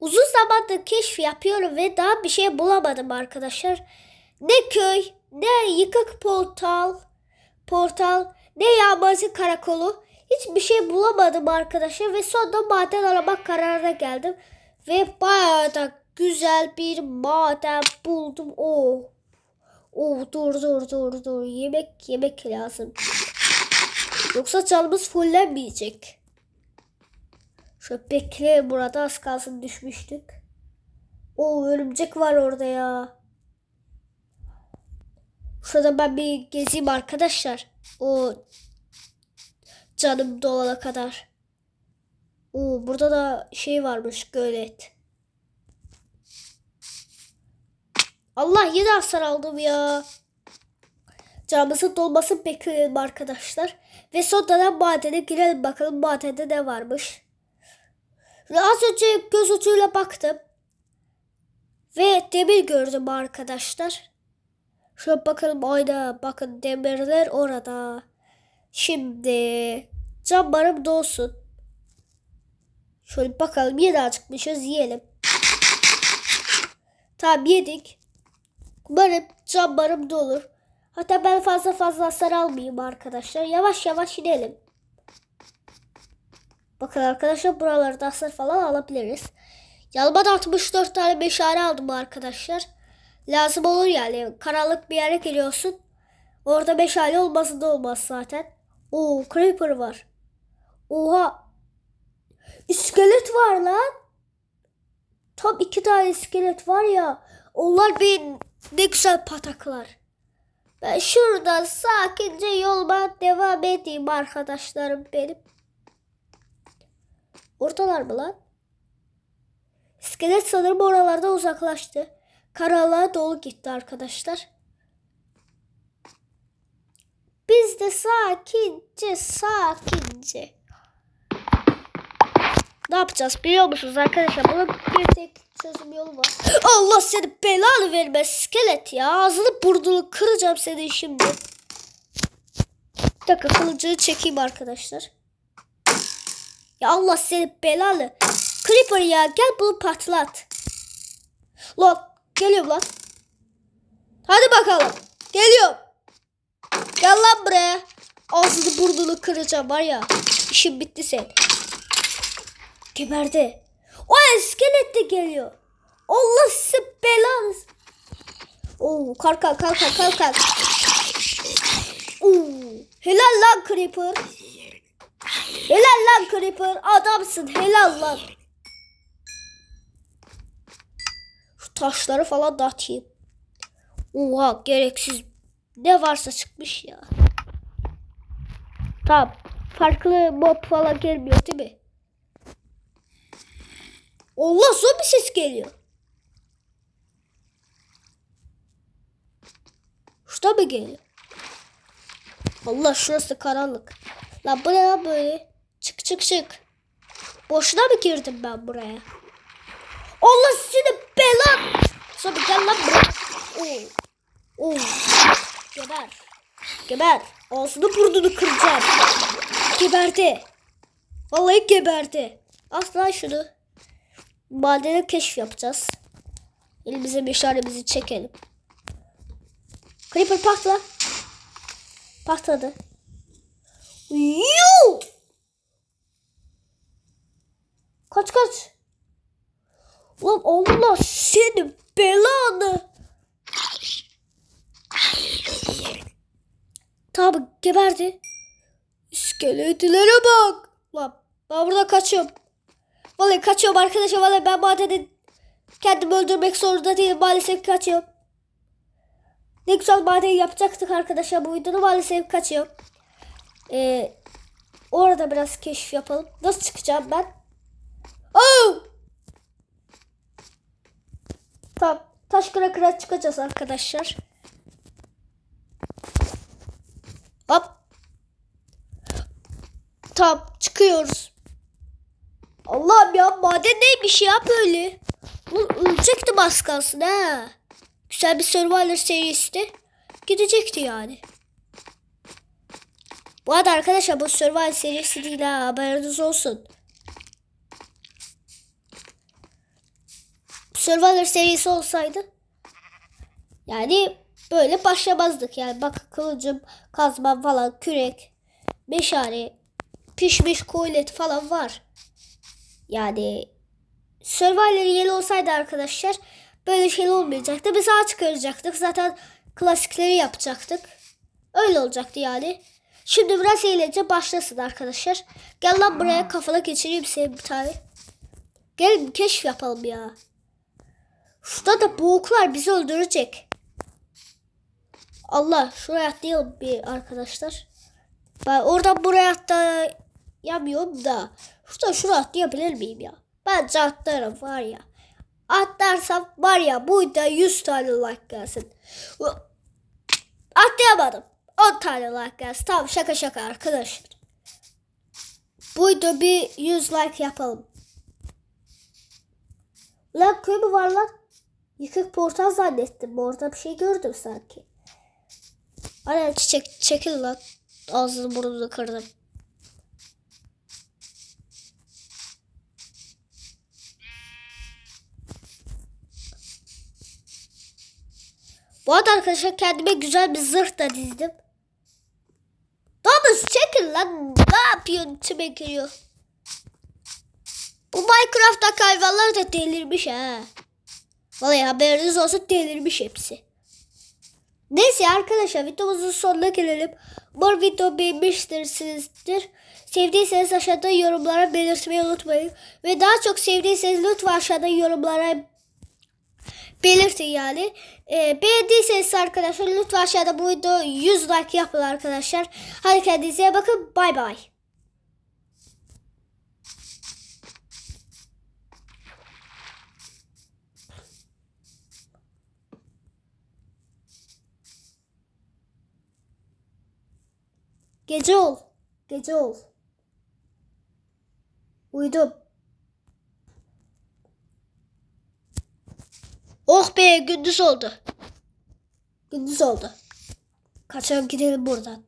Uzun zamandır keşif yapıyorum ve daha bir şey bulamadım arkadaşlar. Ne köy, ne yıkık portal, portal, ne yağmacı karakolu. Hiçbir şey bulamadım arkadaşlar ve sonunda maden aramak kararına geldim. Ve bayağı da güzel bir maden buldum. Oo. Oo dur dur dur dur. Yemek yemek lazım. Yoksa canımız fullenmeyecek. Şöyle bekle burada az kalsın düşmüştük. O örümcek var orada ya. Şurada ben bir gezeyim arkadaşlar. O canım dolana kadar. Oo burada da şey varmış gölet. Allah yine hasar aldım ya. Canımızın dolmasını bekleyelim arkadaşlar. Ve sonra da madene girelim bakalım madende ne varmış. Önce göz ucuyla baktım. Ve demir gördüm arkadaşlar. Şöyle bakalım ayna. Bakın demirler orada. Şimdi camlarım dolsun. Şöyle bakalım yine acıkmışız yiyelim. Tamam yedik. Umarım camlarım dolur. Hatta ben fazla fazla hasar almayayım arkadaşlar. Yavaş yavaş inelim. Bakın arkadaşlar buralarda hasar falan alabiliriz. Yalman 64 tane meşale aldım arkadaşlar. Lazım olur yani. Karanlık bir yere giriyorsun. Orada meşale olması da olmaz zaten. Oo creeper var. Oha. İskelet var lan. Tam iki tane iskelet var ya. Onlar bir ne güzel pataklar. Ben şuradan sakince yoluma devam edeyim arkadaşlarım benim. Oradalar mı lan? İskelet sanırım oralarda uzaklaştı. Karanlığa dolu gitti arkadaşlar. Biz de sakince sakince. Ne yapacağız biliyor musunuz arkadaşlar? Bunun bir tek çözüm yolu var. Allah seni belanı vermez iskelet ya. Ağzını burnunu kıracağım senin şimdi. Bir dakika kılıcını çekeyim arkadaşlar. Ya Allah seni belanı. Creeper ya gel bunu patlat. Lan geliyorum lan. Hadi bakalım. Geliyorum. Gel lan buraya. Ağzını burnunu kıracağım var ya. İşim bitti sen. Geberdi. O iskelet de geliyor. Allah size belanı. Oo kalk kalk kalk kalk kalk. Oo, helal lan Creeper. Helal lan Creeper. Adamsın helal lan. Şu taşları falan da atayım. Oha gereksiz. Ne varsa çıkmış ya. Tamam. Farklı mob falan gelmiyor değil mi? Allah zombi ses geliyor. Şurada mı geliyor? Allah şurası karanlık. Lan bu ne böyle? Çık çık. Boşuna mı girdim ben buraya? Allah seni belan. Zombi gel lan buraya. Oo. Oo. Geber. Geber. Ağzını burnunu kıracağım. Geberdi. Vallahi geberdi. Asla şunu. Madene keşif yapacağız. Elimize meşalemizi çekelim. Creeper patla. Patladı. Yuu! Kaç kaç. Ulan Allah seni belanı. Tamam geberdi. İskeletlere bak. Lan ben burada kaçıyorum. Vallahi kaçıyorum arkadaşlar. Vallahi ben madeni kendimi öldürmek zorunda değilim. Maalesef kaçıyorum. Ne güzel maden yapacaktık arkadaşlar bu videoda. Maalesef kaçıyorum. Ee, orada biraz keşif yapalım. Nasıl çıkacağım ben? Oh! Tamam. Taş kıra kıra çıkacağız arkadaşlar. Hop. Tamam çıkıyoruz. Allah'ım ya maden neymiş ya böyle? Bu ölecektim az kalsın ha. Güzel bir Survivor serisi de gidecekti yani. Bu arada arkadaşlar bu Survivor serisi değil ha haberiniz olsun. Survivor serisi olsaydı yani böyle başlamazdık yani. Bak kılıcım, kazma falan, kürek, meşale, pişmiş koylet falan var. Yani Survivor yeni olsaydı arkadaşlar böyle şey olmayacaktı. Biz ağaç çıkaracaktık. Zaten klasikleri yapacaktık. Öyle olacaktı yani. Şimdi biraz eğlence başlasın arkadaşlar. Gel lan buraya kafana geçireyim seni bir tane. Gel bir keşif yapalım ya. Şurada da boğuklar bizi öldürecek. Allah şuraya atlayalım bir arkadaşlar. Ben oradan buraya atlayamıyorum da. Şurada şuraya atlayabilir miyim ya? Bence atlarım var ya. Atlarsam var ya burada 100 tane like gelsin. Atlayamadım. 10 tane like gelsin. Tamam şaka şaka arkadaşlar. Buydu bir 100 like yapalım. Lan köy mü var lan? Yıkık portal zannettim. Orada bir şey gördüm sanki. Ana çiçek çekil lan. Ağzını burnunu kırdım. Bu arada arkadaşlar kendime güzel bir zırh da dizdim. Domuz çekil lan. Ne yapıyorsun içime giriyor. Bu Minecraft'taki hayvanlar da delirmiş ha. Vallahi haberiniz olsun delirmiş hepsi. Neyse arkadaşlar videomuzun sonuna gelelim. Bu video beğenmişsinizdir. Sevdiyseniz aşağıda yorumlara belirtmeyi unutmayın. Ve daha çok sevdiyseniz lütfen aşağıda yorumlara belirtin yani. Ee, beğendiyseniz arkadaşlar lütfen aşağıda bu video 100 like yapın arkadaşlar. Hadi kendinize bakın. Bay bay. Gece ol. Gece ol. Uyudum. Oh be gündüz oldu. Gündüz oldu. Kaçalım gidelim buradan.